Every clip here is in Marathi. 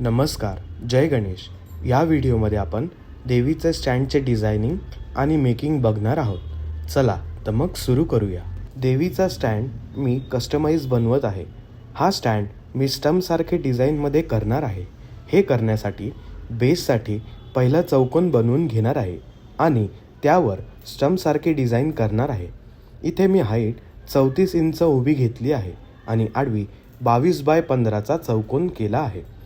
नमस्कार जय गणेश. या व्हिडिओमध्ये आपण देवीचे स्टँडचे डिझायनिंग आणि मेकिंग बघणार आहोत. चला तर मग सुरू करूया. देवीचा स्टँड मी कस्टमाइज बनवत आहे. हा स्टँड मी स्टमसारखे डिझाईनमध्ये करणार आहे. हे करण्यासाठी बेससाठी पहिला चौकोन बनवून घेणार आहे आणि त्यावर स्टमसारखे डिझाईन करणार आहे. इथे मी हाईट चौतीस इंच उभी घेतली आहे आणि आडवी बावीस बाय पंधराचा चौकोन केला आहे.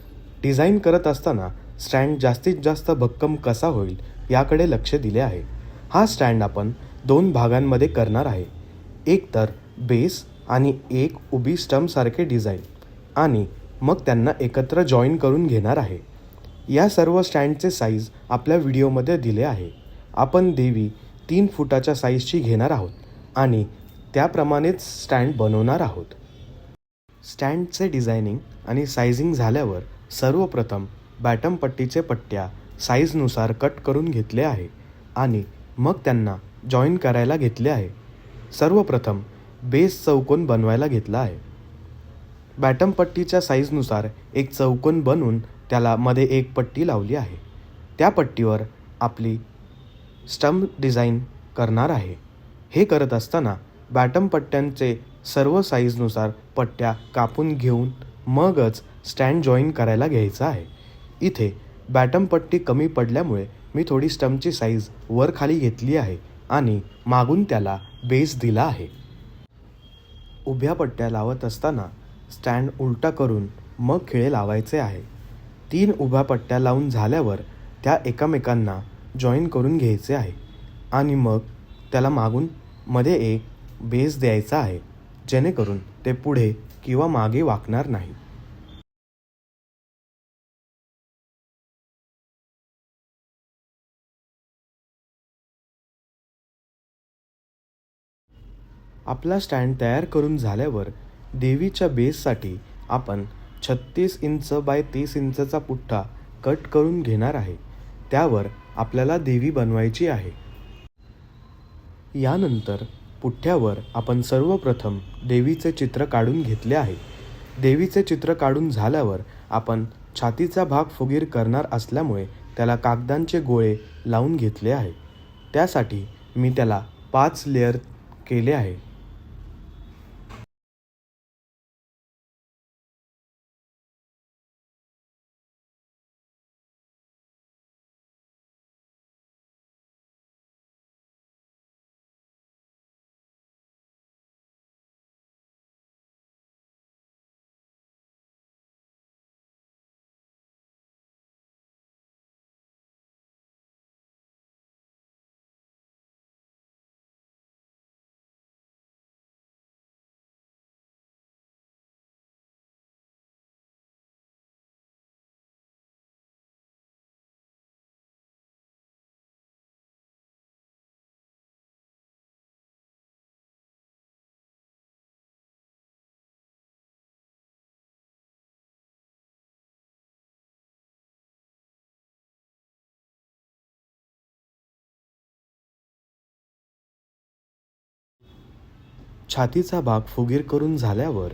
डिझाईन करत असताना स्टँड जास्तीत जास्त भक्कम कसा होईल याकडे लक्ष दिले आहे. हा स्टँड आपण दोन भागांमध्ये करणार आहे. एक तर बेस आणि एक उभी स्टमसारखे डिझाईन. आणि मग त्यांना एकत्र जॉईन करून घेणार आहे. या सर्व स्टँडचे साईज आपल्या व्हिडिओमध्ये दिले आहे. आपण देवी तीन फुटाच्या साईजची घेणार आहोत आणि त्याप्रमाणेच स्टँड बनवणार आहोत. स्टँडचे डिझायनिंग आणि सायझिंग झाल्यावर सर्वप्रथम बॅटम पट्टीचे पट्ट्या साईजनुसार कट करून घेतले आहे आणि मग त्यांना जॉईन करायला घेतले आहे. सर्वप्रथम बेस चौकोन बनवायला घेतला आहे. बॅटम पट्टीच्या साईजनुसार एक चौकोन बनवून त्याला मध्ये एक पट्टी लावली आहे. त्या पट्टीवर आपली स्टंप डिझाईन करणार आहे. हे करत असताना बॅटम पट्ट्यांचे सर्व साईजनुसार पट्ट्या कापून घेऊन मगच स्टँड जॉईन करायला घ्यायचा आहे. इथे बॅटम पट्टी कमी पडल्यामुळे मी थोडी स्टंपची साईज वर खाली घेतली आहे आणि मागून त्याला बेस दिला आहे. उभ्या पट्ट्या लावत असताना स्टँड उलटा करून मग खिळे लावायचे आहे. तीन उभ्या पट्ट्या लावून झाल्यावर त्या एकमेकांना जॉईन करून घ्यायचे आहे आणि मग त्याला मागून मध्ये एक बेस द्यायचा आहे जेणेकरून ते पुढे किंवा मागे वाकणार नाही. आपला स्टँड तयार करून झाल्यावर देवीच्या बेससाठी आपण छत्तीस इंच बाय तीस इंचचा पुठ्ठा कट करून घेणार आहे. त्यावर आपल्याला देवी बनवायची आहे. यानंतर पुठ्ठ्यावर आपण सर्वप्रथम देवीचे चित्र काढून घेतले आहे. देवीचे चित्र काढून झाल्यावर आपण छातीचा भाग फुगीर करणार असल्यामुळे त्याला कागदांचे गोळे लावून घेतले आहे. त्यासाठी मी त्याला पाच लेअर केले आहे. छातीचा भाग फुगीर करून झाल्यावर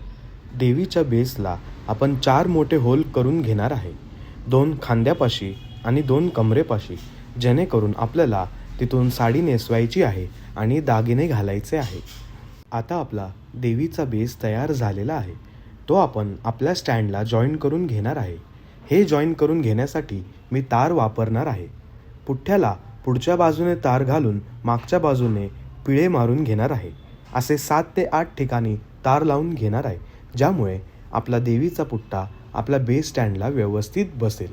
देवीच्या बेसला आपण चार मोठे होल करून घेणार आहे. दोन खांद्यापाशी आणि दोन कमरेपाशी जेणेकरून आपल्याला तिथून साडी नेसवायची आहे आणि दागिने घालायचे आहे. आता आपला देवीचा बेस तयार झालेला आहे. तो आपण आपल्या स्टँडला जॉईन करून घेणार आहे. हे जॉईन करून घेण्यासाठी मी तार वापरणार आहे. पुठ्ठ्याला पुढच्या बाजूने तार घालून मागच्या बाजूने पिळे मारून घेणार आहे. असे सात ते आठ ठिकाणी तार लावून घेणार आहे ज्यामुळे आपला देवीचा पुट्टा आपल्या बेस स्टँडला व्यवस्थित बसेल.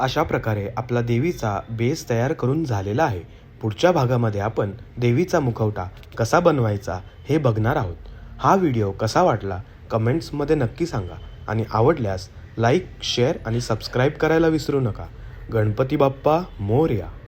अशा प्रकारे आपला देवीचा बेस तयार करून झालेला आहे. पुढच्या भागामध्ये आपण देवीचा मुखवटा कसा बनवायचा हे बघणार आहोत. हा व्हिडिओ कसा वाटला कमेंट्समध्ये नक्की सांगा. आणि आवडल्यास लाईक शेअर आणि सबस्क्राईब करायला विसरू नका. गणपती बाप्पा मोर्या!